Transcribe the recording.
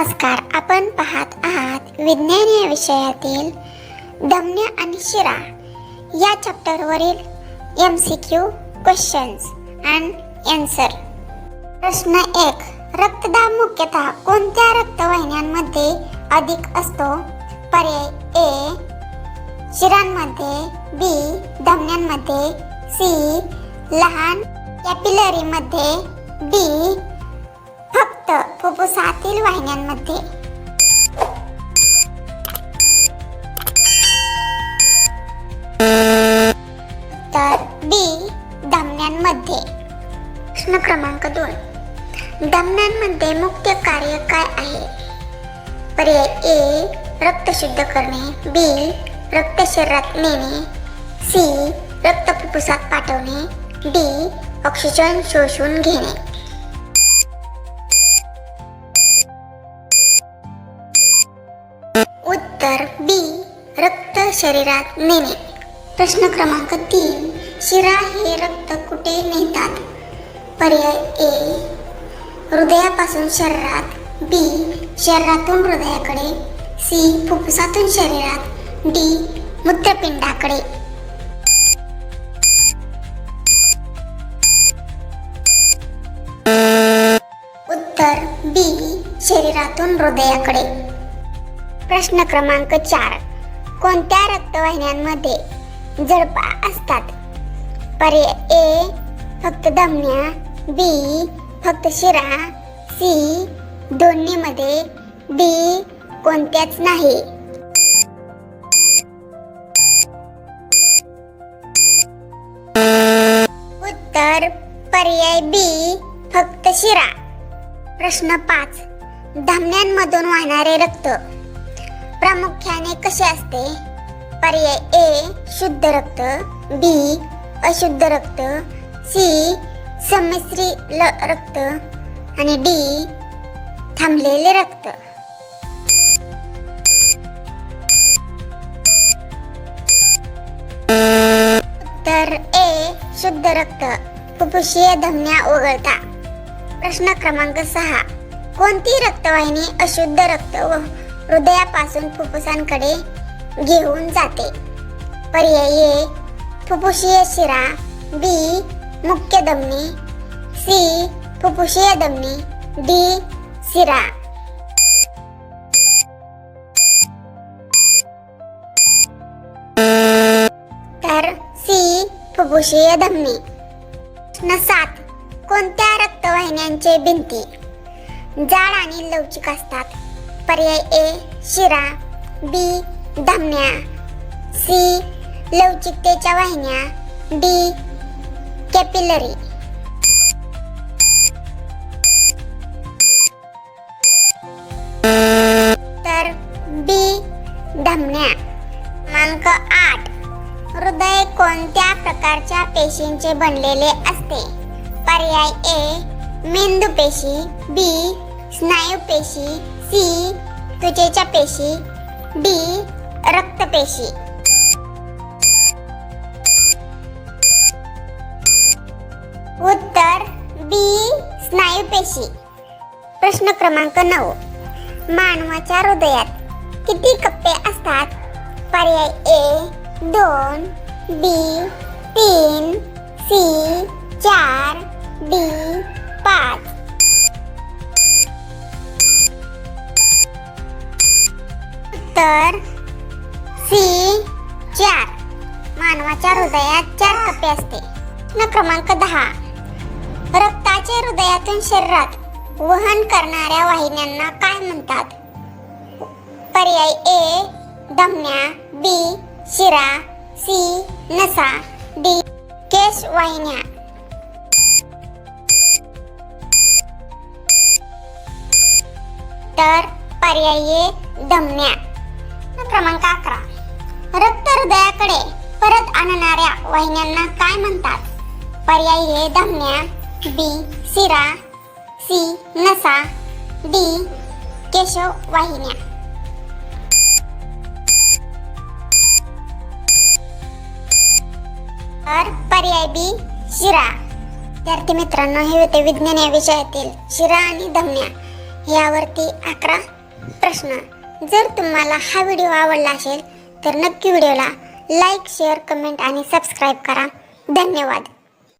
नमस्कार. आपण पाहत आहात विज्ञान या विषयातील दम्य आणि शिरा. या चॅप्टरवरील M C Q questions and answer प्रश्न एक. रक्तदाब मुख्यतः कोणत्या रक्तवाहिन्यांमध्ये अधिक असतो? पर्याय ए शिरांमध्ये. बी धमन्यांमध्ये सी लहान कॅपिलरीमध्ये डी फुफ्फुसातील वाहिन्यांमध्ये. तर बी धमन्यांमध्ये प्रश्न क्रमांक दोन. धमन्यांमध्ये मुख्य कार्य काय आहे? पर्याय ए रक्त शुद्ध करणे. बी रक्त शरीरात नेणे. सी रक्त फुफ्फुसात पाठवणे. डी ऑक्सिजन शोषून घेणे. उत्तर बी रक्त शरीरात नेणे. प्रश्न क्रमांक तीन शिरा हे रक्त कुठे नेतात? पर्याय ए हृदयापासून शरीरात. बी शरीरातून हृदयाकडे. सी फुफ्फुसातून शरीरात. डी मूत्रपिंडाकडे. उत्तर बी शरीरातून हृदयाकडे. प्रश्न क्रमांक चार. कोणत्या रक्तवाहिन्यांमध्ये जडपा असतात? पर्याय ए फक्त धमन्या बी फक्त शिरा सी दोन्हीमध्ये डी कोणत्याच नाही. उत्तर पर्याय बी फक्त शिरा. प्रश्न पाच. धमन्यांमधून वाहणारे रक्त प्रामुख्याने कसे असते? पर्याय ए शुद्ध रक्त. बी अशुद्ध रक्त. सी संमिश्री ल रक्त. आणि डी थांबलेले रक्त. तर ए शुद्ध रक्त. फुफ्फुशीय धमन्या वगळता. प्रश्न क्रमांक सहा. कोणती रक्तवाहिनी अशुद्ध रक्त व हृदयापासून फुफ्फुसांकडे घेऊन जाते. पर्याय ए फुफ्फुसीय शिरा बी मुख्य धमनी सी फुफ्फुसीय धमनी डी शिरा. तर सी फुफ्फुसीय धमनी प्रश्न सात कोणत्या रक्तवाहिन्यांचे भिंती? जाड आणि लवचिक असतात. पर्याय ए शिरा बी धमन्या सी लवचिकतेच्या वाहिन्या डी कॅपिलरी. तर बी धमन्या क्रमांक आठ. हृदय कोणत्या प्रकारच्या पेशींचे बनलेले असते? पर्याय ए मेंदू पेशी बी स्नायू पेशी सी त्वचेच्या पेशी. डी रक्तपेशी. उत्तर बी स्नायू पेशी प्रश्न क्रमांक नऊ. मानवाच्या हृदयात किती कप्पे असतात? पर्याय ए दोन बी तीन सी चार डी पाच. उत्तर सी चार. मानवाच्या हृदयात चार कप्पे असते. प्रश्न क्रमांक दहा. रक्ताचे हृदयातून शरीरात वहन करणाऱ्या वाहिन्यांना काय म्हणतात? पर्याय ए धमन्या बी शिरा सी नसा डी केश वाहिन्या. तर पर्याय ए धमन्या क्रमांक अकरा. रक्त हृदयाकडे परत आणणाऱ्या वाहिन्यांना काय म्हणतात? पर्याय हे धमन्या बी शिरा सी नसा डी केशव वाहिन्या. तर पर्याय बी शिरा. विद्यार्थी मित्रांनो हे होते विज्ञान या विषयातील शिरा आणि धमन्या यावरती अकरा प्रश्न. जर तुम्हाला हा व्हिडिओ आवडला असेल तर नक्की व्हिडिओला लाईक शेअर कमेंट आणि सबस्क्राईब करा. धन्यवाद.